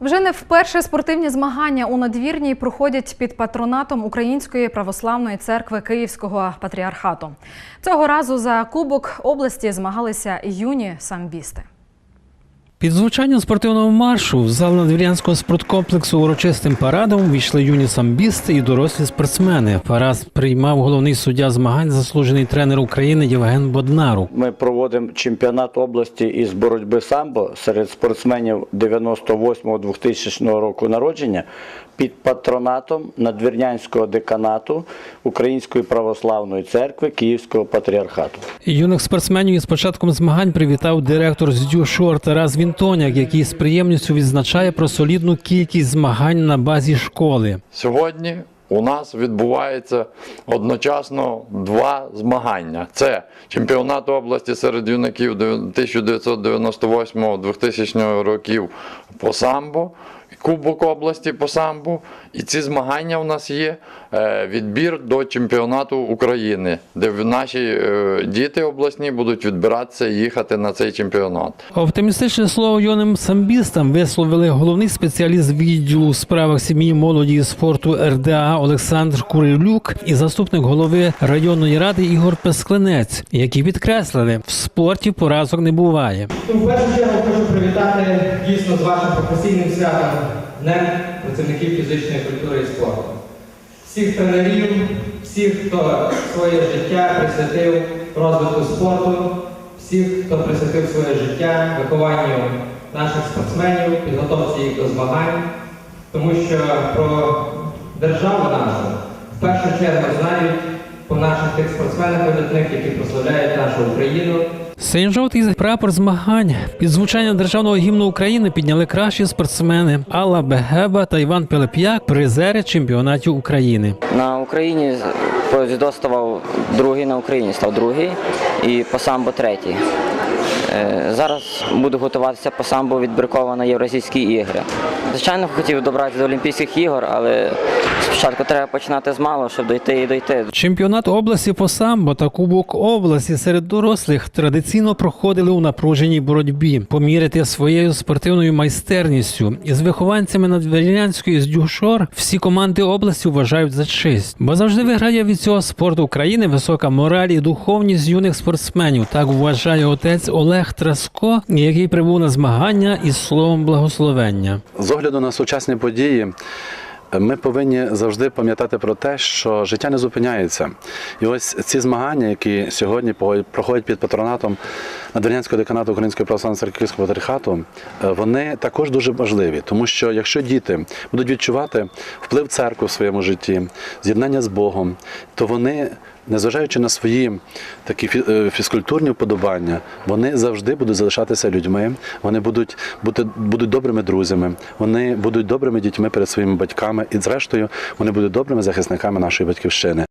Вже не вперше спортивні змагання у надвірній проходять під патронатом Української православної церкви Київського патріархату. Цього разу за Кубок області змагалися юні самбісти. Під звучанням спортивного маршу в зал надвірянського спорткомплексу урочистим парадом війшли юні самбісти і дорослі спортсмени. Парад приймав головний суддя змагань, заслужений тренер України Євген Боднару. Ми проводимо чемпіонат області із боротьби самбо серед спортсменів 98-2000 року народження під патронатом надвірнянського деканату Української православної церкви Київського патріархату. Юних спортсменів із початком змагань привітав директор з Дюшор Тарас Вінтоняк, який з приємністю відзначає про солідну кількість змагань на базі школи. Сьогодні у нас відбувається одночасно два змагання: це чемпіонат області серед юнаків 1998-2000 років по самбо. Кубок області по самбо, і ці змагання у нас є е, відбір до чемпіонату України, де наші е, діти обласні будуть відбиратися і їхати на цей чемпіонат. Оптимістичне слово юним самбістам висловили головний спеціаліст відділу у справах сім'ї, молоді і спорту РДА Олександр Курилюк і заступник голови районної ради Ігор Песклинець, які підкреслили, в спорті поразок не буває. В першу чергу хочу з вашим професійним святом Днем працівників фізичної культури і спорту. Всіх тренерів, всіх, хто своє життя присвятив розвитку спорту, всіх, хто присвятив своє життя вихованню наших спортсменів, підготовці їх до змагань, тому що про державу нашу в першу чергу знають по наших тих спортсменах видатних, які прославляють нашу Україну. Синьо-жовтий прапор змагань під звучання державного гімну України підняли кращі спортсмени Алла Бегеба та Іван Пилип'як, призери чемпіонатів України. На Україні по ставав другий, на Україні став другий і по самбо третій. Е, Зараз буду готуватися по самбо відбірково на Євразійські ігри. Звичайно, хотів добратися до Олімпійських ігор, але спочатку треба починати з малого, щоб дойти і дойти. Чемпіонат області по самбо та Кубок області серед дорослих традиційно проходили у напруженій боротьбі, поміряти своєю спортивною майстерністю. Із вихованцями надвірнянської з Дюшор всі команди області вважають за честь, бо завжди виграє від цього спорту України висока мораль і духовність юних спортсменів. Так вважає отець Олег Траско, який прибув на змагання із словом благословення. З огляду на сучасні події. Ми повинні завжди пам'ятати про те, що життя не зупиняється. І ось ці змагання, які сьогодні проходять під патронатом Надвірнянського деканату Української православної церкви Київського патріархату, е, вони також дуже важливі, тому що якщо діти будуть відчувати вплив церкви в своєму житті, з'єднання з Богом, то вони. Незважаючи на свої такі е, фізкультурні вподобання, вони завжди будуть залишатися людьми, вони будуть бути будуть добрими друзями, вони будуть добрими дітьми перед своїми батьками, і зрештою вони будуть добрими захисниками нашої батьківщини.